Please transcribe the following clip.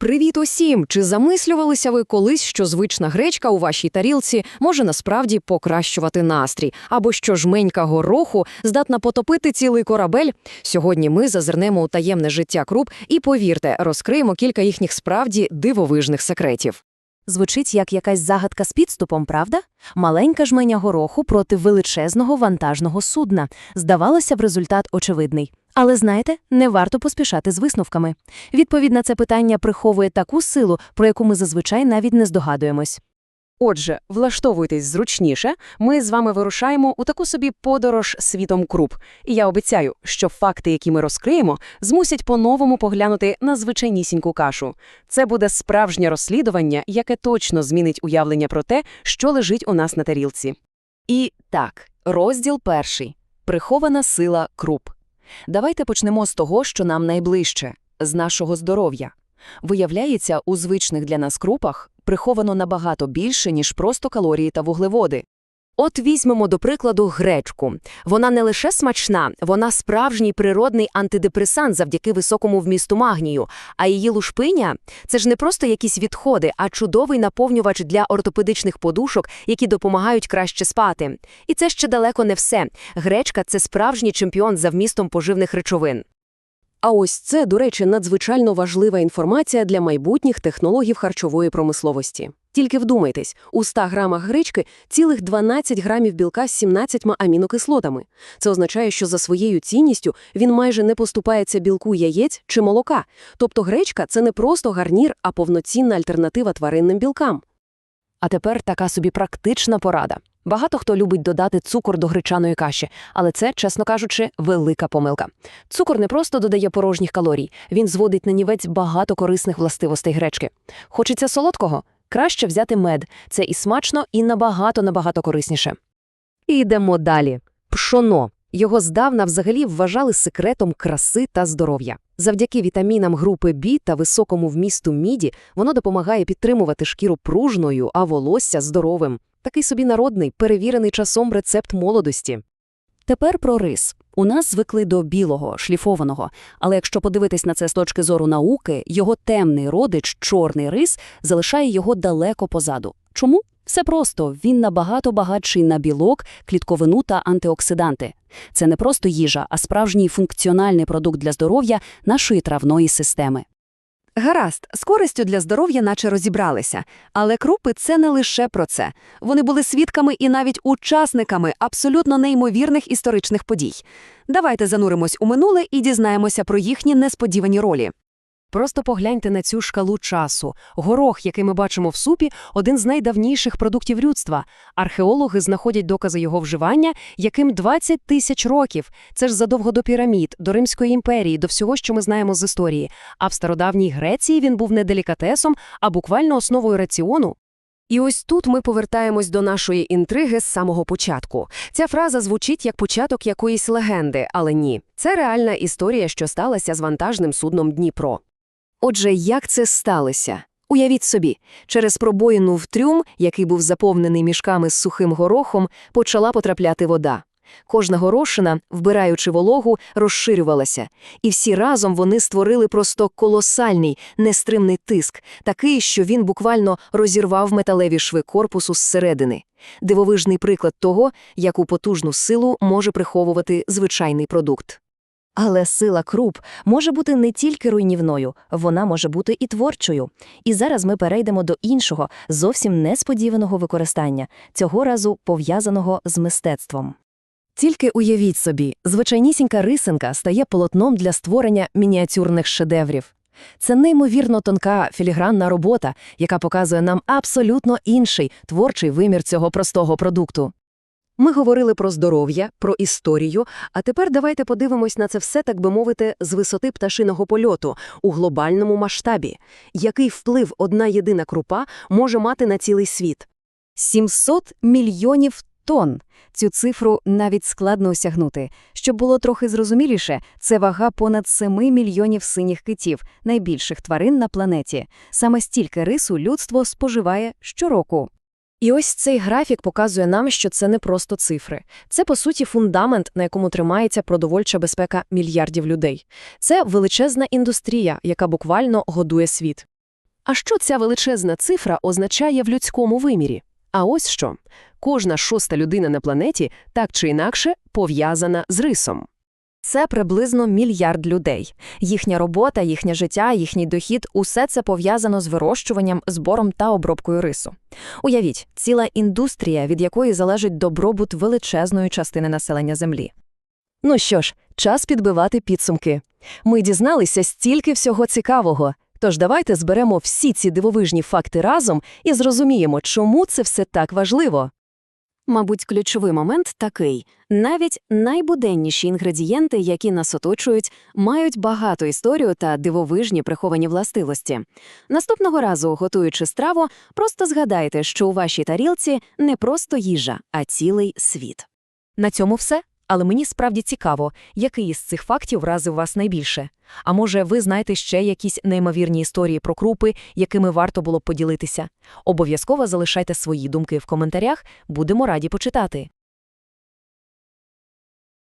Привіт усім! Чи замислювалися ви колись, що звична гречка у вашій тарілці може насправді покращувати настрій, або що жменька гороху здатна потопити цілий корабель? Сьогодні ми зазирнемо у таємне життя круп і, повірте, розкриємо кілька їхніх справді дивовижних секретів. Звучить як якась загадка з підступом, правда? Маленька жменя гороху проти величезного вантажного судна. Здавалося б, результат очевидний. Але знаєте, не варто поспішати з висновками. Відповідь на це питання приховує таку силу, про яку ми зазвичай навіть не здогадуємось. Отже, влаштовуйтесь зручніше, ми з вами вирушаємо у таку собі подорож світом круп. І я обіцяю, що факти, які ми розкриємо, змусять по-новому поглянути на звичайнісіньку кашу. Це буде справжнє розслідування, яке точно змінить уявлення про те, що лежить у нас на тарілці. І так, розділ перший. Прихована сила круп. Давайте почнемо з того, що нам найближче – з нашого здоров'я. Виявляється, у звичних для нас крупах приховано набагато більше, ніж просто калорії та вуглеводи. От візьмемо, до прикладу, гречку. Вона не лише смачна, вона справжній природний антидепресант завдяки високому вмісту магнію. А її лушпиня – це ж не просто якісь відходи, а чудовий наповнювач для ортопедичних подушок, які допомагають краще спати. І це ще далеко не все. Гречка – це справжній чемпіон за вмістом поживних речовин. А ось це, до речі, надзвичайно важлива інформація для майбутніх технологів харчової промисловості. Тільки вдумайтесь, у 100 грамах гречки цілих 12 грамів білка з 17 амінокислотами. Це означає, що за своєю цінністю він майже не поступається білку яєць чи молока. Тобто гречка – це не просто гарнір, а повноцінна альтернатива тваринним білкам. А тепер така собі практична порада. Багато хто любить додати цукор до гречаної каші, але це, чесно кажучи, велика помилка. Цукор не просто додає порожніх калорій, він зводить на нівець багато корисних властивостей гречки. Хочеться солодкого? Краще взяти мед. Це і смачно, і набагато-набагато корисніше. І йдемо далі. Пшоно. Його здавна взагалі вважали секретом краси та здоров'я. Завдяки вітамінам групи Б та високому вмісту міді воно допомагає підтримувати шкіру пружною, а волосся здоровим. Такий собі народний, перевірений часом рецепт молодості. Тепер про рис. У нас звикли до білого, шліфованого, але якщо подивитись на це з точки зору науки, його темний родич, чорний рис, залишає його далеко позаду. Чому? Все просто, він набагато багатший на білок, клітковину та антиоксиданти. Це не просто їжа, а справжній функціональний продукт для здоров'я нашої травної системи. Гаразд, з користю для здоров'я наче розібралися. Але крупи – це не лише про це. Вони були свідками і навіть учасниками абсолютно неймовірних історичних подій. Давайте зануримось у минуле і дізнаємося про їхні несподівані ролі. Просто погляньте на цю шкалу часу. Горох, який ми бачимо в супі, один з найдавніших продуктів людства. Археологи знаходять докази його вживання, яким 20 тисяч років. Це ж задовго до пірамід, до Римської імперії, до всього, що ми знаємо з історії. А в стародавній Греції він був не делікатесом, а буквально основою раціону. І ось тут ми повертаємось до нашої інтриги з самого початку. Ця фраза звучить як початок якоїсь легенди, але ні. Це реальна історія, що сталася з вантажним судном Дніпро. Отже, як це сталося? Уявіть собі, через пробоїну в трюм, який був заповнений мішками з сухим горохом, почала потрапляти вода. Кожна горошина, вбираючи вологу, розширювалася, і всі разом вони створили просто колосальний, нестримний тиск, такий, що він буквально розірвав металеві шви корпусу зсередини. Дивовижний приклад того, яку потужну силу може приховувати звичайний продукт. Але сила круп може бути не тільки руйнівною, вона може бути і творчою. І зараз ми перейдемо до іншого, зовсім несподіваного використання, цього разу пов'язаного з мистецтвом. Тільки уявіть собі, звичайнісінька рисинка стає полотном для створення мініатюрних шедеврів. Це неймовірно тонка філігранна робота, яка показує нам абсолютно інший творчий вимір цього простого продукту. Ми говорили про здоров'я, про історію, а тепер давайте подивимось на це все, так би мовити, з висоти пташиного польоту у глобальному масштабі. Який вплив одна єдина крупа може мати на цілий світ? 700 мільйонів тонн. Цю цифру навіть складно осягнути. Щоб було трохи зрозуміліше, це вага понад 7 мільйонів синіх китів, найбільших тварин на планеті. Саме стільки рису людство споживає щороку. І ось цей графік показує нам, що це не просто цифри. Це, по суті, фундамент, на якому тримається продовольча безпека мільярдів людей. Це величезна індустрія, яка буквально годує світ. А що ця величезна цифра означає в людському вимірі? А ось що. Кожна шоста людина на планеті так чи інакше пов'язана з рисом. Це приблизно мільярд людей. Їхня робота, їхнє життя, їхній дохід – усе це пов'язано з вирощуванням, збором та обробкою рису. Уявіть, ціла індустрія, від якої залежить добробут величезної частини населення Землі. Ну що ж, час підбивати підсумки. Ми дізналися стільки всього цікавого. Тож давайте зберемо всі ці дивовижні факти разом і зрозуміємо, чому це все так важливо. Мабуть, ключовий момент такий. Навіть найбуденніші інгредієнти, які нас оточують, мають багату історію та дивовижні приховані властивості. Наступного разу, готуючи страву, просто згадайте, що у вашій тарілці не просто їжа, а цілий світ. На цьому все. Але мені справді цікаво, який із цих фактів вразив вас найбільше. А може, ви знаєте ще якісь неймовірні історії про крупи, якими варто було б поділитися? Обов'язково залишайте свої думки в коментарях, будемо раді почитати.